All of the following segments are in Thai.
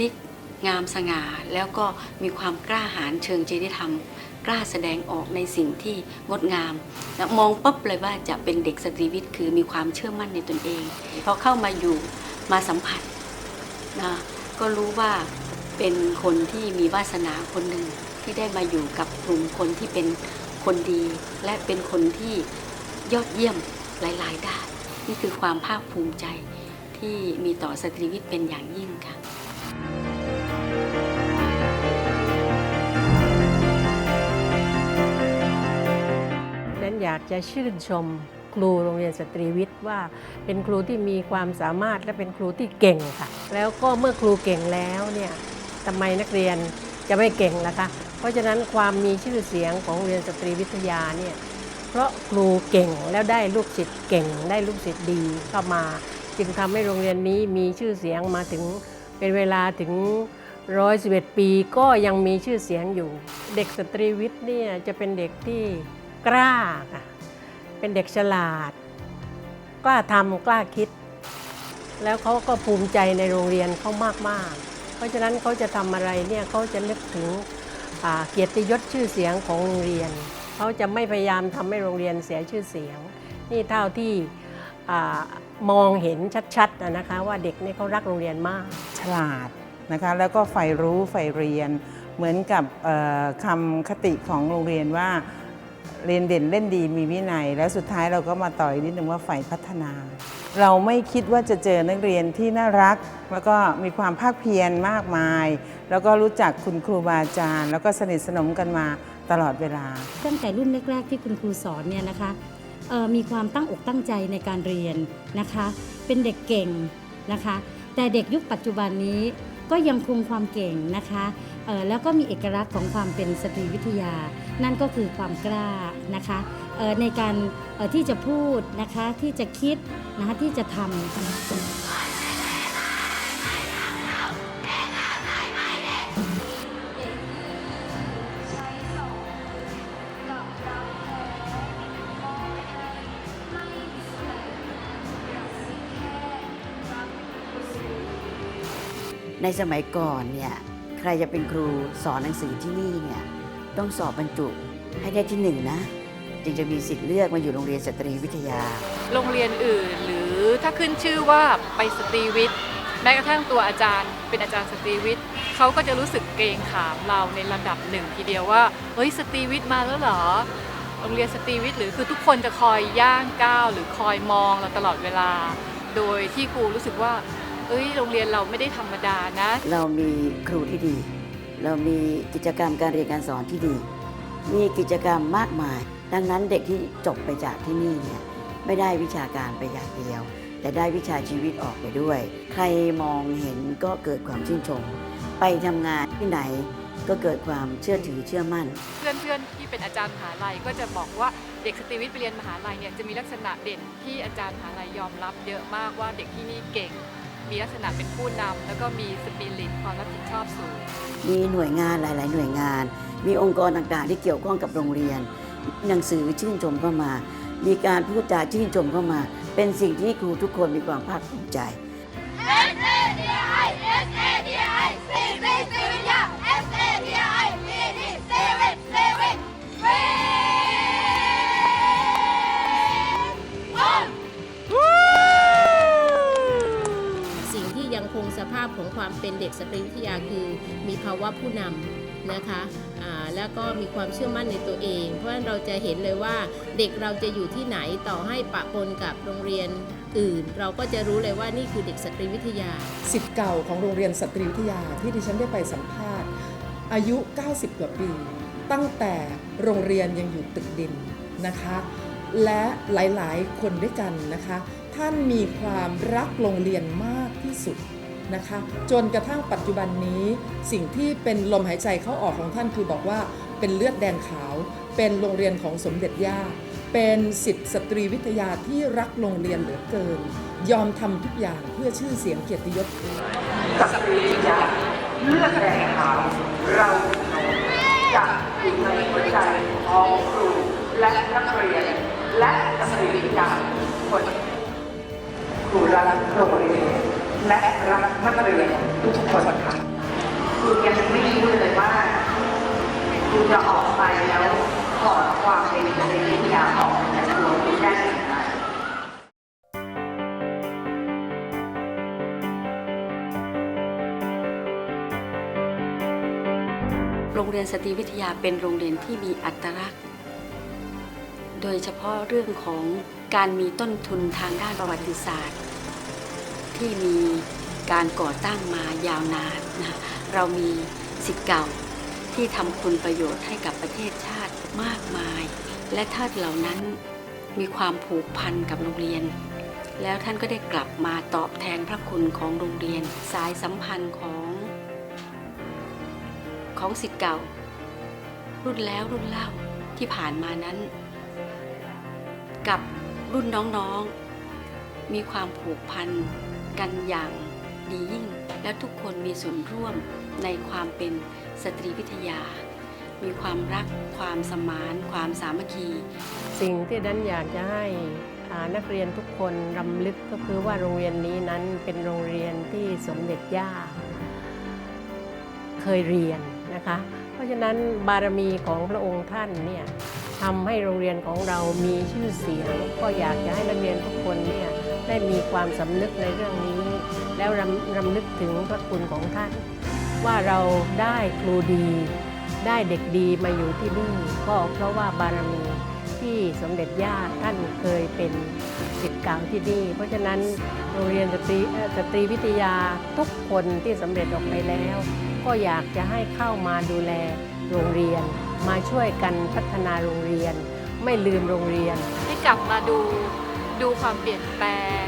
ลิกงามสง่า แล้วก็มีความกล้าหาญเชิงจริยธรรม กล้าแสดงออกในสิ่งที่งดงามแล้วมองปั๊บเลยว่าจะเป็นเด็กสตรีวิทย์คือมีความเชื่อมั่นในตนเองพอเข้ามาอยู่มาสัมผัสนะก็รู้ว่าเป็นคนที่มีวาสนาคนหนึ่งที่ได้มาอยู่กับกลุ่มคนที่เป็นคนดี และเป็นคนที่ยอดเยี่ยมหลาย ๆ ด้านนี่คือความภาคภูมิใจที่มีต่อสตรีวิทย์เป็นอย่างยิ่งค่ะ จะชื่นชมครูโรงเรียนสตรีวิทย์ว่าเป็นครูที่มีความสามารถและเป็นครูที่เก่งค่ะ แล้วก็เมื่อครูเก่งแล้วเนี่ยทำไมนักเรียนจะไม่เก่งล่ะคะ เพราะฉะนั้นความมีชื่อเสียงของโรงเรียนสตรีวิทยาเนี่ยเพราะครูเก่งแล้วได้ลูกศิษย์เก่ง ได้ลูกศิษย์ดีเข้ามา จึงทำให้โรงเรียนนี้มีชื่อเสียงมาถึงเป็นเวลาถึง111ปีก็ยังมีชื่อเสียงอยู่ เด็กสตรีวิทย์เนี่ยจะเป็นเด็กที่กล้าค่ะ เป็นเด็กฉลาด กล้าทำกล้าคิด แล้วเขาก็ภูมิใจในโรงเรียนเขามากๆ เพราะฉะนั้นเขาจะทำอะไรเนี่ยเขาจะนึกถึงเกียรติยศชื่อเสียงของโรงเรียน เขาจะไม่พยายามทำให้โรงเรียนเสียชื่อเสียง นี่เท่าที่มองเห็นชัดๆนะคะ ว่าเด็กนี่เขารักโรงเรียนมาก ฉลาดนะคะแล้วก็ใฝ่รู้ใฝ่เรียน เหมือนกับคำคติของโรงเรียนว่า เรียนเด่นเล่นดีมีวินัย แล้วสุดท้ายเราก็มาต่อยนิดนึงว่าฝ่ายพัฒนา เราไม่คิดว่าจะเจอนักเรียนที่น่ารัก แล้วก็มีความภาคเพียรมากมาย แล้วก็รู้จักคุณครูบาอาจารย์ แล้วก็สนิทสนมกันมาตลอดเวลา ตั้งแต่รุ่นแรก ๆ ที่คุณครูสอนเนี่ยนะคะมีความตั้งอกตั้งใจในการเรียนนะคะ เป็นเด็กเก่งนะคะ แต่เด็กยุคปัจจุบันนี้ ก็ยังคงความเก่งนะคะแล้วก็มีเอกลักษณ์ของความเป็นสตรีวิทยา นั่นก็คือความกล้านะคะในการที่จะพูดนะคะที่จะคิดนะคะที่จะทำ ในสมัยก่อนเนี่ยใครจะเป็นครูสอนหนังสือที่นี่เนี่ยต้องสอบบรรจุให้ได้ที่หนึ่งนะจึงจะมีสิทธิ์เลือกมาอยู่โรงเรียนสตรีวิทยา โรงเรียนอื่นหรือถ้าขึ้นชื่อว่าไปสตรีวิทย์แม้กระทั่งตัวอาจารย์ เป็นอาจารย์สตรีวิทย์เขาก็จะรู้สึกเกรงขามเราในระดับหนึ่งทีเดียวว่าเฮ้ยสตรีวิทย์มาแล้วเหรอโรงเรียนสตรีวิทย์หรือคือทุกคนจะคอยย่างก้าวหรือคอยมองเราตลอดเวลา โดยที่ครูรู้สึกว่า เอ้ยโรงเรียนเราไม่ได้ธรรมดานะ เรามีครูที่ดี เรามีกิจกรรมการเรียนการสอนที่ดี มีกิจกรรมมากมาย ดังนั้นเด็กที่จบไปจากที่นี่เนี่ยไม่ได้วิชาการไปอย่างเดียว แต่ได้วิชาชีวิตออกไปด้วย ใครมองเห็นก็เกิดความชื่นชม ไปทำงานที่ไหนก็เกิดความเชื่อถือเชื่อมั่น เพื่อนๆที่เป็นอาจารย์มหาลัยก็จะบอกว่าเด็กสตรีวิทย์ไปเรียนมหาลัยเนี่ยจะมีลักษณะเด่นที่อาจารย์มหาลัยยอมรับ เยอะมากว่าเด็กที่นี่เก่ง มีลักษณะเป็นผู้นำแล้วก็มีสปิริตความรับผิดชอบสูง มีหน่วยงานหลาย ๆ หน่วยงาน มีองค์กรต่างๆที่เกี่ยวข้องกับโรงเรียน หนังสือชื่นชมเข้ามา มีการพูดจาชื่นชมเข้ามา เป็นสิ่งที่ครูทุกคนมีความภาคภูมิใจาพของความเป็นเด็กสตรีวิทยาคือ มีภาวะผู้นำนะคะแล้วก็มีความเชื่อมั่นในตัวเอง เพราะฉะนั้นเราจะเห็นเลยว่าเด็กเราจะอยู่ที่ไหนต่อให้ปะปนกับโรงเรียนอื่น เราก็จะรู้เลยว่านี่คือเด็กสตรีวิทยาสิทธิ์เก่าของโรงเรียนสตรีวิทยาที่ดิฉันได้ไปสัมภาษณ์ อายุ 90 กว่าปี ตั้งแต่โรงเรียนยังอยู่ตึกดินนะคะ และหลายๆ คนด้วยกันนะคะ ท่านมีความรักโรงเรียนมากที่สุด นะคะจนกระทั่งปัจจุบันนี้สิ่งที่เป็นลมหายใจเข้าออกของท่านคือบอกว่าเป็นเลือดแดงขาว เป็นโรงเรียนของสมเด็จย่า เป็นสิทธิสตรีวิทยาที่รักโรงเรียนเหลือเกิน ยอมทำทุกอย่างเพื่อชื่อเสียงเกียรติยศสตรีวิทยาเลือดแดงขาวเราจะอยู่ในหัวใจของครูและนักเรียน และสตรีวิทยาทุกคนครูรักโรงเรียน และรักนักเรียนทุกคนค่ะคุณยังไม่รู้เลยว่าคุณจะออกไปแล้วถอดความเป็นสตรีวิทยาออกจากตัวคุณได้อย่างไรโรงเรียนสตรีวิทยาเป็นโรงเรียนที่มีอัตลักษณ์ โดยเฉพาะเรื่องของการมีต้นทุนทางด้านประวัติศาสตร์ ที่มีการก่อตั้งมายาวนานนะเรามีสิทธิ์เก่าที่ทำคุณประโยชน์ให้กับประเทศชาติมากมาย และท่านเหล่านั้นมีความผูกพันกับโรงเรียน แล้วท่านก็ได้กลับมาตอบแทนพระคุณของโรงเรียน สายสัมพันธ์ของของสิทธิ์เก่า รุ่นแล้วรุ่นเล่าที่ผ่านมานั้น กับรุ่นน้องๆ มีความผูกพัน กันอย่างดียิ่ง และทุกคนมีส่วนร่วมในความเป็นสตรีวิทยา มีความรัก ความสมาน ความสามัคคี สิ่งที่ดันอยากจะให้นักเรียนทุกคนรำลึกก็คือว่าโรงเรียนนี้นั้นเป็นโรงเรียนที่สมเด็จย่าเคยเรียนนะคะ เพราะฉะนั้นบารมีของพระองค์ท่านเนี่ยทำให้โรงเรียนของเรามีชื่อเสียงก็อยากจะให้นักเรียนทุกคนเนี่ย ได้มีความสำนึกในเรื่องนี้ แล้วรำรำลึกถึงพระคุณของท่าน ว่าเราได้ครูดี ได้เด็กดีมาอยู่ที่นี่ ก็เพราะว่าบารมีที่สมเด็จย่าท่านเคยเป็นศิษย์เก่าที่นี่ เพราะฉะนั้นโรงเรียนสตรีสตรีวิทยาทุกคนที่สำเร็จออกไปแล้ว ก็อยากจะให้เข้ามาดูแลโรงเรียน มาช่วยกันพัฒนาโรงเรียน ไม่ลืมโรงเรียน ให้กลับมาดู ดูความเปลี่ยนแปลง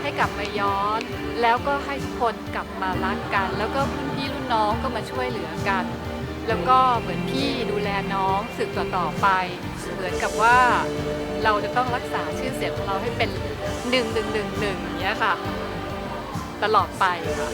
ให้กลับมาย้อน แล้วก็ให้ทุกคนกลับมารักกัน แล้วก็รุ่นพี่รุ่นน้องก็มาช่วยเหลือกัน แล้วก็เหมือนพี่ดูแลน้องสืบต่อต่อๆไป เหมือนกับว่าเราจะต้องรักษาชื่อเสียงของเราให้เป็นหนึ่งหนึ่งหนึ่งหนึ่งอย่างเงี้ยค่ะ ตลอดไปค่ะ